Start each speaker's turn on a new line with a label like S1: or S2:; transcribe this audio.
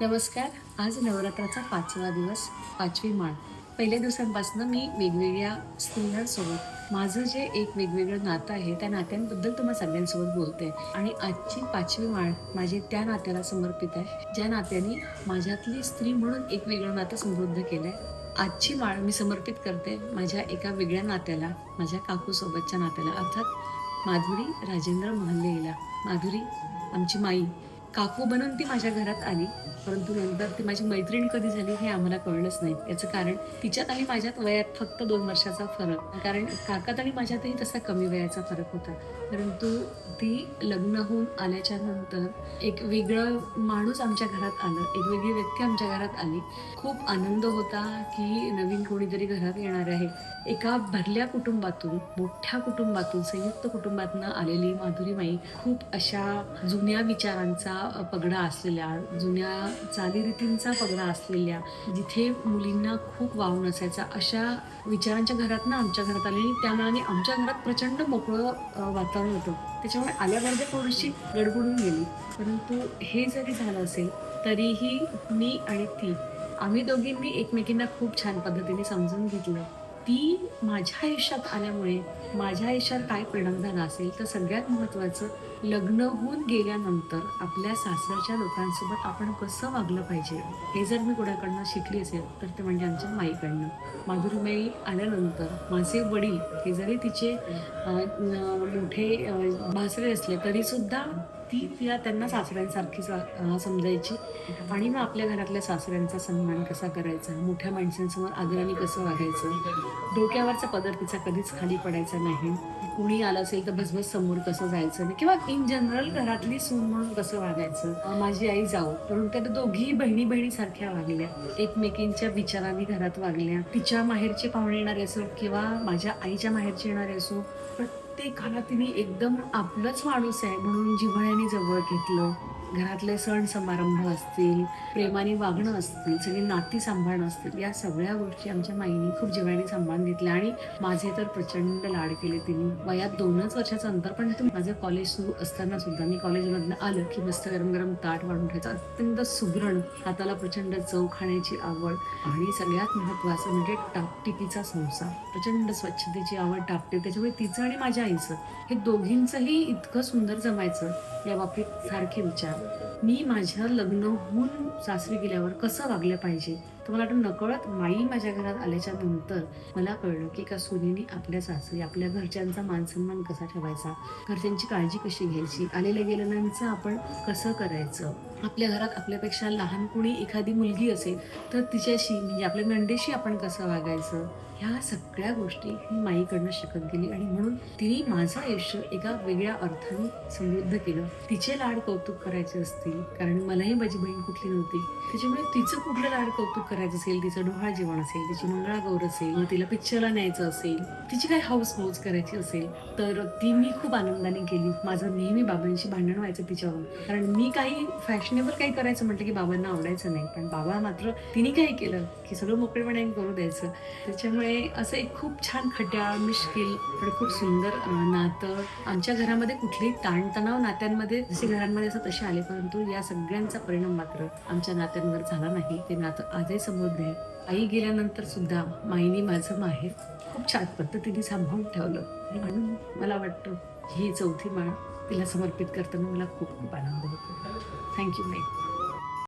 S1: नमस्कार आज नवरात्राचा पाचवा दिवस पाचवी माळ. पहिल्या दिवसांपासून मी वेगवेगळ्या स्त्रियांसोबत माझं जे एक वेगवेगळं नातं आहे त्या नात्यांबद्दल तुम्हाला सगळ्यांसोबत बोलते. आणि आजची पाचवी माळ माझी त्या नात्याला समर्पित आहे. ज्या नात्याने माझ्यातली स्त्री म्हणून एक वेगळं नातं समृद्ध केलं आहे आजची माळ मी समर्पित करते माझ्या एका वेगळ्या नात्याला माझ्या काकूसोबतच्या नात्याला अर्थात माधुरी राजेंद्र महल्लेला. माधुरी आमची माई. काकू बनून ती माझ्या घरात आली. परंतु नंतर ती माझी मैत्रीण कधी झाली हे आम्हाला कळलंच नाही. याचं कारण तिच्यात आणि माझ्यात वयात फक्त दोन वर्षाचा फरक. कारण काकात आणि माझ्यातही तसा कमी वयाचा फरक होता. परंतु ती लग्न होऊन आल्याच्यानंतर एक वेगळं माणूस आमच्या घरात आलं. एक वेगळी व्यक्ती आमच्या घरात आली. खूप आनंद होता की नवीन कोणीतरी घरात येणार आहे. एका भरल्या कुटुंबातून मोठ्या कुटुंबातून संयुक्त कुटुंबातून आलेली माधुरीमाई खूप अशा जुन्या विचारांचा पगडा असलेल्या जुन्या चालीरीतींचा पगडा असलेल्या जिथे मुलींना खूप वाव नसायचा अशा विचारांच्या घरात ना आमच्या घरात आलेली आणि आमच्या घरात प्रचंड मोकळं वातावरण होतं. त्याच्यामुळे आल्याबरोबर थोडीशी गडबडून गेली. परंतु हे जरी झालं असेल तरीही मी आणि ती आम्ही दोघींनी एकमेकींना खूप छान पद्धतीने समजून घेतलं. ती माझ्या आयुष्यात आल्यामुळे माझ्या आयुष्यात काय परिणाम झाला असेल तर सगळ्यात महत्त्वाचं लग्न होऊन गेल्यानंतर आपल्या सासऱ्याच्या लोकांसोबत आपण कसं वागलं पाहिजे हे जर मी कोणाकडनं शिकली असेल तर ते म्हणजे आमच्या माईकडनं. माधुरीमाई आल्यानंतर माझे वडील हे जरी तिचे मोठे भासरे असले तरीसुद्धा ती तिला त्यांना सासऱ्यांसारखीच समजायची. आणि मग आपल्या घरातल्या सासऱ्यांचा सन्मान कसा करायचा? मोठ्या माणसांसमोर आदराने कसं वागायचं? डोक्यावरचा पदर तिचा कधीच खाली पडायचा नाही. कुणी आलं असेल तर भसभस समोर कसं जायचं नाही? किंवा इन जनरल घरातली सून म्हणून कसं वागायचं? माझी आई जाऊ म्हणून त्या दोघी बहिणी बहिणीसारख्या वागल्या. एकमेकींच्या विचारांनी घरात वागल्या. तिच्या माहेरचे पाहुणे येणारे असो किंवा माझ्या आईच्या माहेरचे येणारे असो प्रत्येकाला तिने एकदम आपलंच माणूस आहे म्हणून जिव्हाळ्याने जवळ घेतलं. घरातले सण समारंभ असतील प्रेमाने वागणं असतील सगळी नाती सांभाळणं असतील या सगळ्या गोष्टी आमच्या माईने खूप जिव्हाळ्याने सांभाळून घेतल्या आणि माझे तर प्रचंड लाड केले तिने. वयात दोनच वर्षाचं अंतर पण माझं कॉलेज सुरू असताना सुद्धा मी कॉलेजमधनं आलं की मस्त गरम गरम ताट वाढून ठेवायचं. अत्यंत सुगरण हाताला प्रचंड चव खाण्याची आवड आणि सगळ्यात महत्त्वाचं म्हणजे टापटिकीचा संसार. प्रचंड स्वच्छतेची आवड टापटे त्याच्यामुळे तिचं आणि माझ्या आईचं हे दोघींचंही इतकं सुंदर जमायचं या बाबतीत सारखे विचार. मी माझ्या लग्न होऊन सासरी गेल्यावर कसं वागलं पाहिजे? तर मला वाटतं नकळत माई माझ्या घरात आल्याच्यानंतर मला कळलं की का सुनीने आपल्या सासरी आपल्या घरच्यांचा मानसन्मान कसा ठेवायचा? घरच्यांची काळजी कशी घ्यायची? आलेल्या गेलेल्यांचं आपण कसं करायचं? आपल्या घरात आपल्यापेक्षा लहान कोणी एखादी मुलगी असेल तर तिच्याशी म्हणजे आपल्या नंदेशी आपण कसं वागायचं? ह्या सगळ्या गोष्टी मी माईकडनं शिकत गेली आणि म्हणून तिने माझं आयुष्य एका वेगळ्या अर्थाने समृद्ध केलं. तिचे लाड कौतुक करायचे असतील कारण मलाही माझी बहीण कुठली नव्हती. त्याच्यामुळे तिचं कुठलं लाड कौतुक करायचं असेल तिचं डोहाळ जेवण असेल तिची मंगळागौर असेल मग तिला पिक्चरला न्यायचं असेल तिची काही हाऊस मौज करायची असेल तर ती मी खूप आनंदाने केली. माझं नेहमी बाबांशी भांडण व्हायचं तिच्यावरून कारण मी काही फॅशनेबल काही करायचं म्हटलं की बाबांना आवडायचं नाही. पण बाबा मात्र तिने काय केलं की सगळं मोकळेपणे करू द्यायचं. त्याच्यामुळे असं एक खूप छान खट्याळ मिश्किल पण खूप सुंदर नातं. आमच्या घरामध्ये कुठलेही ताणतणाव नात्यांमध्ये जसे घरांमध्ये असं तसे आले परंतु या सगळ्यांचा परिणाम मात्र आमच्या नात्यांवर झाला नाही. ते नातं आजही समोर आहे आई गेल्यानंतर सुद्धा माईनी माझं माहेर खूप छान पद्धतीने सांभाळून ठेवलं. म्हणून मला वाटतं ही चौथी माळ तिला समर्पित करताना मला खूप खूप आनंद होतो. थँक्यू माई